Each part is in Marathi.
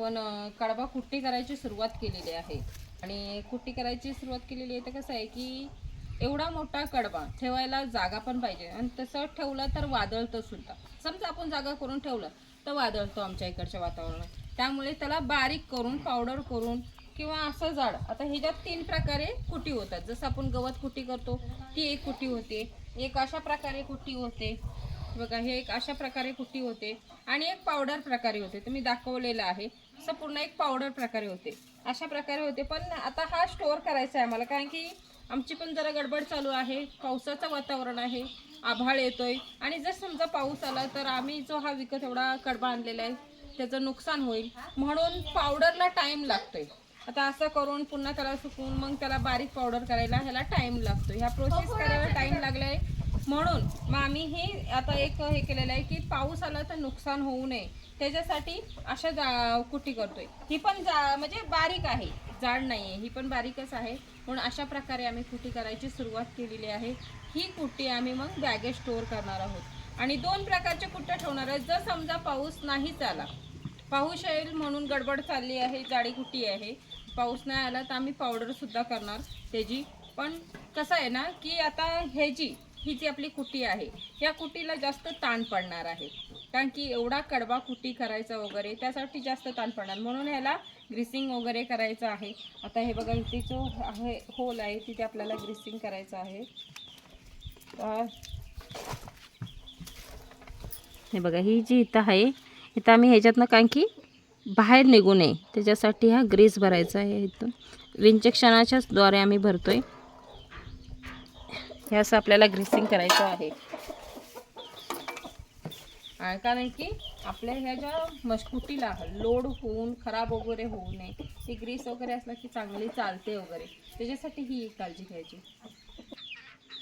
पण कडबा कुट्टी करायची सुरुवात केलेली आहे. आणि कुट्टी करायची सुरुवात केलेली आहे तर कसं आहे की एवढा मोठा कडबा ठेवायला जागा पण पाहिजे. आणि तसं ठेवलं तर वादळतं सुद्धा. समजा आपण जागा करून ठेवलं तर वादळतो आमच्या इकडच्या वातावरणात. त्यामुळे त्याला बारीक करून पावडर करून किंवा असं जाड आता ह्याच्यात तीन प्रकारे कुटी होतात. जसं आपण गवत कुटी करतो ती एक कुटी होते. एक अशा प्रकारे कुटी होते. बघा हे एक अशा प्रकारे कुट्टी होते आणि एक पावडर प्रकारे होते. ते मी दाखवलेलं आहे. असं पूर्ण एक पावडर प्रकारे होते. अशा प्रकारे होते. पण आता हा स्टोअर करायचा आहे आम्हाला. कारण की आमची पण जरा गडबड चालू आहे. पावसाचं वातावरण आहे. आभाळ येतोय. आणि जर समजा पाऊस आला तर आम्ही जो हा विकत एवढा कडबा आणलेला आहे त्याचं नुकसान होईल. म्हणून पावडरला टाईम लागतोय. आता असं करून पुन्हा त्याला सुकून मग त्याला बारीक पावडर करायला ह्याला टाईम लागतो ह्या प्रोसेस करायला टाइम लागलाय. म्हणून मग आम्ही हे आता एक हे केलेलं आहे की पाऊस आला तर नुकसान होऊ नये. त्याच्यासाठी अशा जा कुटी करतोय. ही पण जा म्हणजे बारीक आहे. जाड नाही आहे ही पण बारीकच आहे. म्हणून अशा प्रकारे आम्ही कुटी करायची सुरुवात केलेली आहे. ही कुट्टी आम्ही मग बॅगेत स्टोअर करणार आहोत. आणि दोन प्रकारच्या कुट्ट्या ठेवणार आहेत जर समजा पाऊस नाहीच आला पाऊस येईल म्हणून गडबड चालली आहे जाडी कुट्टी आहे. पाऊस नाही आला तर आम्ही पावडरसुद्धा करणार. त्याची पण कसं आहे ना की आता ह्याची ही जी आपली कुटी आहे या कुटीला जास्त ताण पडणार आहे. कारण की एवढा कडवा कुटी करायचा वगैरे त्यासाठी जास्त ताण पडणार. म्हणून ह्याला ग्रीसिंग वगैरे करायचं आहे. आता हे बघा इथे जो आहे होल आहे तिथे आपल्याला ग्रीसिंग करायचं आहे. हे बघा ही जी इथं आहे इथं आम्ही ह्याच्यातनं कारण की बाहेर निघू नये. त्याच्यासाठी हा ग्रीस भरायचा आहे इथून विंचक्षणाच्याच द्वारे आम्ही भरतो आहे हे असं आपल्याला ग्रीसिंग करायचं आहे. कारण की आपल्या ह्या ज्या मशकुटीला लोड होऊन खराब वगैरे होऊ नये ती ग्रीस वगैरे असला की चांगली चालते वगैरे. त्याच्यासाठी ही एक काळजी घ्यायची.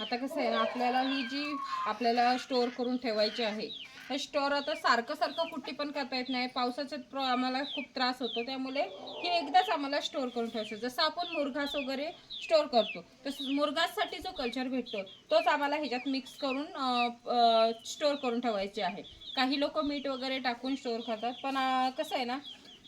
आता कसं आहे ना आपल्याला ही जी आपल्याला स्टोअर करून ठेवायची आहे स्टोअर आता सारखं सारखं कुट्टी पण करता येत नाही. पावसाचा प्र आम्हाला खूप त्रास होतो. त्यामुळे की एकदाच आम्हाला स्टोअर करून ठेवायचं. जसं आपण मुरघास वगैरे स्टोअर करतो तसं मुरघाससाठी जो कल्चर भेटतो तोच आम्हाला ह्याच्यात मिक्स करून स्टोअर करून ठेवायचे आहे. काही लोक मीठ वगैरे टाकून स्टोअर करतात. पण कसं आहे ना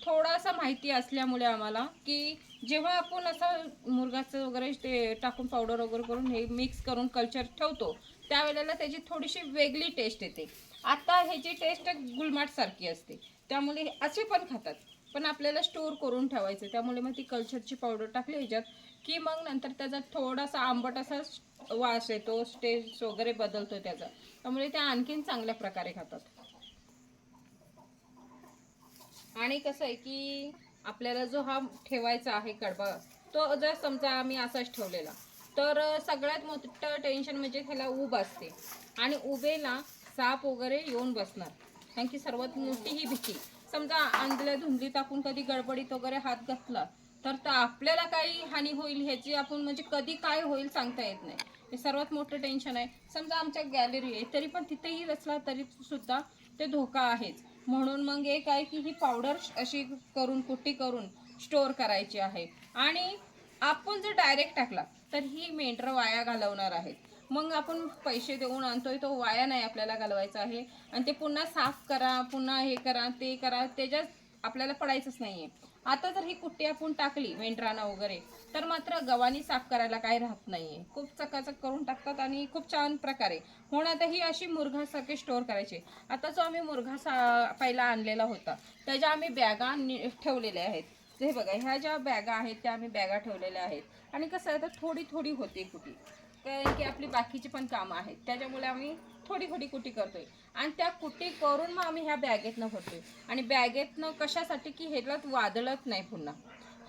थोडासा माहिती असल्यामुळे आम्हाला की जेव्हा आपण असं मुरगाचं वगैरे ते टाकून पावडर वगैरे करून हे मिक्स करून कल्चर ठेवतो त्यावेळेला त्याची थोडीशी वेगळी टेस्ट येते. आता ह्याची टेस्ट गुलमाट सारखी असते. त्यामुळे असे पण खातात. पण आपल्याला स्टोअर करून ठेवायचं. त्यामुळे मग ती कल्चरची पावडर टाकली ह्याच्यात की मग नंतर त्याचा थोडासा आंबट असा वास येतो स्टेज वगैरे बदलतो त्याचा. त्यामुळे ते आणखीन चांगल्या प्रकारे खातात. आणि कसं आहे की आपल्याला जो हा ठेवायचा आहे कडबा तो जर समजा आम्ही असाच ठेवलेला तर सगळ्यात मोठं टेन्शन म्हणजे त्याला उब असते. आणि उबेला साप वगैरे येऊन बसणार. कारण की सर्वात मोठी ही भीती. समजा अंधल्या धुंदली टाकून कधी गडबडीत वगैरे हात घातला तर तर आपल्याला काही हानी होईल ह्याची आपण म्हणजे कधी काय होईल सांगता येत नाही. हे सर्वात मोठं टेन्शन आहे. समजा आमच्या गॅलरी आहे तरी पण तिथेही रचला तरी सुद्धा ते धोका आहेच. म्हणून मग एक आहे की ही पावडर अशी करून कुट्टी करून स्टोअर करायची आहे. आणि आपण जर डायरेक्ट टाकला तर ही मेंढरं वाया घालवणार आहेत. मग आपण पैसे देऊन आणतोय तो वाया नाही आपल्याला घालवायचा आहे. आणि ते पुन्हा साफ करा पुन्हा हे करा ते करा त्याच्यात आपल्याला पडायचंच नाहीये. आता जर ही कुट्टी आपण टाकली मेंढरानं वगैरे तर मात्र गव्हाणी साफ करायला काही राहत नाहीये. खूप चकाचक करून टाकतात आणि खूप छान प्रकारे. होणार आता ही अशी मुरघासारखी स्टोअर करायची आता जो आम्ही मुरघा सा पहिला आणलेला होता त्याच्या आम्ही बॅगा ठेवलेल्या आहेत. हे बघा ह्या ज्या बॅगा आहेत त्या आम्ही बॅगा ठेवलेल्या आहेत. आणि कसं आहे तर थोडी थोडी होते कुटी कारण की आपली बाकीची पण कामं आहेत. त्याच्यामुळे आम्ही थोडी थोडी कुटी करतोय. आणि त्या कुटी करून मग आम्ही ह्या बॅगेतनं भरतोय. आणि बॅगेतनं कशासाठी? की ह्याला वादळत नाही पुन्हा.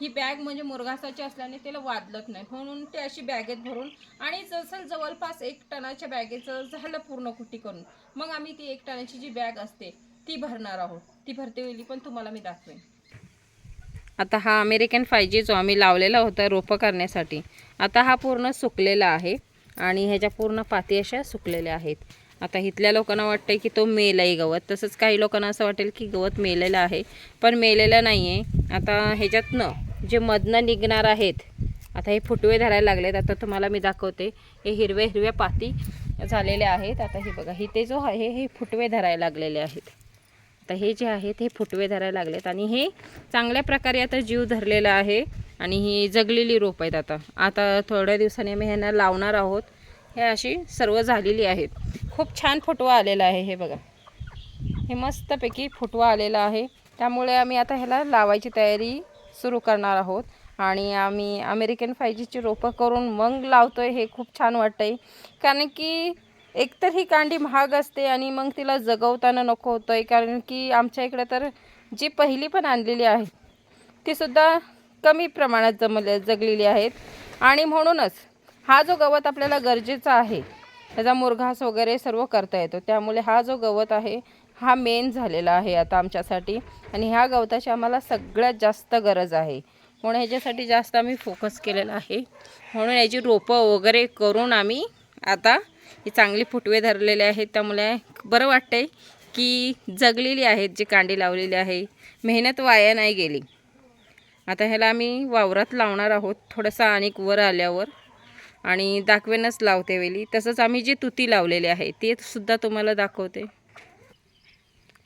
ही बॅग म्हणजे मुरघासाची असल्याने त्याला वादलत नाही. म्हणून ते अशी बॅगेत भरून आणि जसं जवळपास एक टनाच्या बॅगेचं झालं पूर्ण कुटी करून मग आम्ही ती एक टनाची जी बॅग असते ती भरणार आहोत. ती भरते वेळी पण तुम्हाला मी दाखवेन. आता हा अमेरिकन फायजी जो आम्ही लावलेला होता रोपं करण्यासाठी आता हा पूर्ण सुकलेला आहे आणि ह्याच्या पूर्ण पाती अशा सुकलेल्या आहेत. आता इथल्या लोकांना वाटतं की तो मेलाही गवत तसंच काही लोकांना असं वाटेल की गवत मेलेलं आहे पण मेलेलं नाही आहे आता ह्याच्यातनं जे मधनं निघणार आहेत आता हे फुटवे धरायला लागलेत. आता तुम्हाला मी दाखवते हे हिरव्या हिरव्या पाती झालेल्या आहेत. आता हे बघा इथे जो आहे हे फुटवे धरायला लागलेले आहेत. आता हे जे आहेत हे फुटवे धरायला लागलेत आणि हे चांगल्या प्रकारे आता जीव धरलेला आहे आणि ही जगलेली रोप आहेत आता. आता थोड्या दिवसांनी आम्ही ह्यांना लावणार आहोत. हे अशी सर्व झालेली आहेत. खूप छान फुटवा आलेला आहे हे बघा. हे मस्तपैकी फुटवा आलेला आहे. त्यामुळे आम्ही आता ह्याला लावायची तयारी सुरू करणार आहोत. आणि आम्ही अमेरिकन फायजीची रोपं करून मग लावतो आहे हे खूप छान वाटतं आहे कारण की एकतर ही कांडी महाग असते आणि मग तिला जगवताना नको होतं आहे कारण की आमच्या इकडे तर जी पहिली पण आणलेली आहे तीसुद्धा कमी प्रमाणात जमले जगलेली आहेत. आणि म्हणूनच हा जो गवत आपल्याला गरजेचा आहे त्याचा मुरघास वगैरे सर्व करता येतो. त्यामुळे हा जो गवत आहे हा मेन झालेला आहे आता आमच्यासाठी. आणि ह्या गवताची आम्हाला सगळ्यात जास्त गरज आहे. म्हणून ह्याच्यासाठी जास्त आम्ही फोकस केलेला आहे. म्हणून याची रोपं वगैरे करून आम्ही आता ही चांगली फुटवे धरलेले आहेत. त्यामुळे बरं वाटतंय की जगलेली आहेत जी कांडी लावलेली आहे. मेहनत वाया नाही गेली. आता ह्याला आम्ही वावरात लावणार आहोत थोडंसं आणि वर आल्यावर. आणि दाखवेनच लावते वेली. तसंच आम्ही जी तुती लावलेली आहे ते सुद्धा तुम्हाला दाखवते.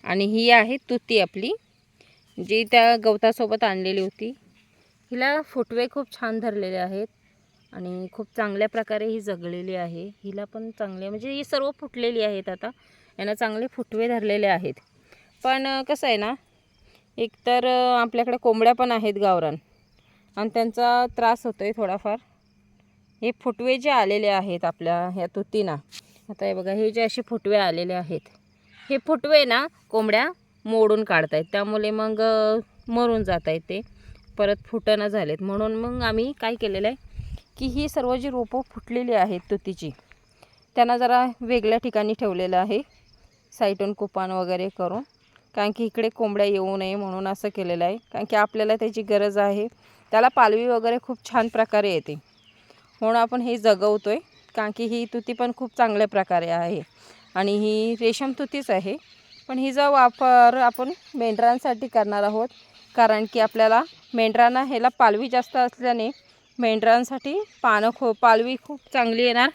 आणि ही आहे तुती आपली जी त्या गवतासोबत आणलेली होती. हिला फुटवे खूप छान धरलेले आहेत. आणि खूप चांगल्या प्रकारे ही जगलेली आहे. हिला पण चांगले म्हणजे ही सर्व फुटलेली आहेत आता. यांना चांगले फुटवे धरलेले आहेत. पण कसं आहे ना एकतर आपल्याकडे कोंबड्या पण आहेत गावरान. आणि त्यांचा त्रास होतो आहे थोडाफार. हे फुटवे जे आलेले आहेत आपल्या ह्या तुतीना आता हे बघा हे जे असे फुटवे आलेले आहेत. हे फुटवे ना कोंबड्या मोडून काढतायत. त्यामुळे मग मरून जात आहेत ते. परत फुटणं झालेत. म्हणून मग आम्ही काय केलेलं आहे की ही सर्व जी रोपं फुटलेली आहेत तुतीची त्यांना जरा वेगळ्या ठिकाणी ठेवलेलं आहे. साईटून कुपान वगैरे करून. कारण की इकडे कोंबड्या येऊ नये म्हणून असं केलेलं आहे. कारण की आपल्याला त्याची गरज आहे. त्याला पालवी वगैरे खूप छान प्रकारे येते. म्हणून आपण हे जगवतो आहे कारण की ही तुती पण खूप चांगल्या प्रकारे आहे. आणि ही रेशम तुतीच आहे. पण हिचा वापर आपण मेंढरांसाठी करणार आहोत. कारण की आपल्याला मेंढरांना ह्याला पालवी जास्त असल्याने मेंढरांसाठी पानं खो पालवी खूप चांगली येणार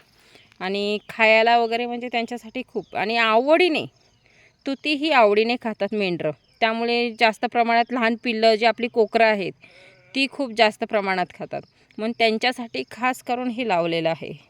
आणि खायला वगैरे म्हणजे त्यांच्यासाठी खूप. आणि आवडीने तुती ही आवडीने खातात मेंढरं. त्यामुळे जास्त प्रमाणात लहान पिल्लं जी आपली कोकरं आहेत ती खूप जास्त प्रमाणात खातात. म्हणून त्यांच्यासाठी खास करून हे लावलेलं आहे.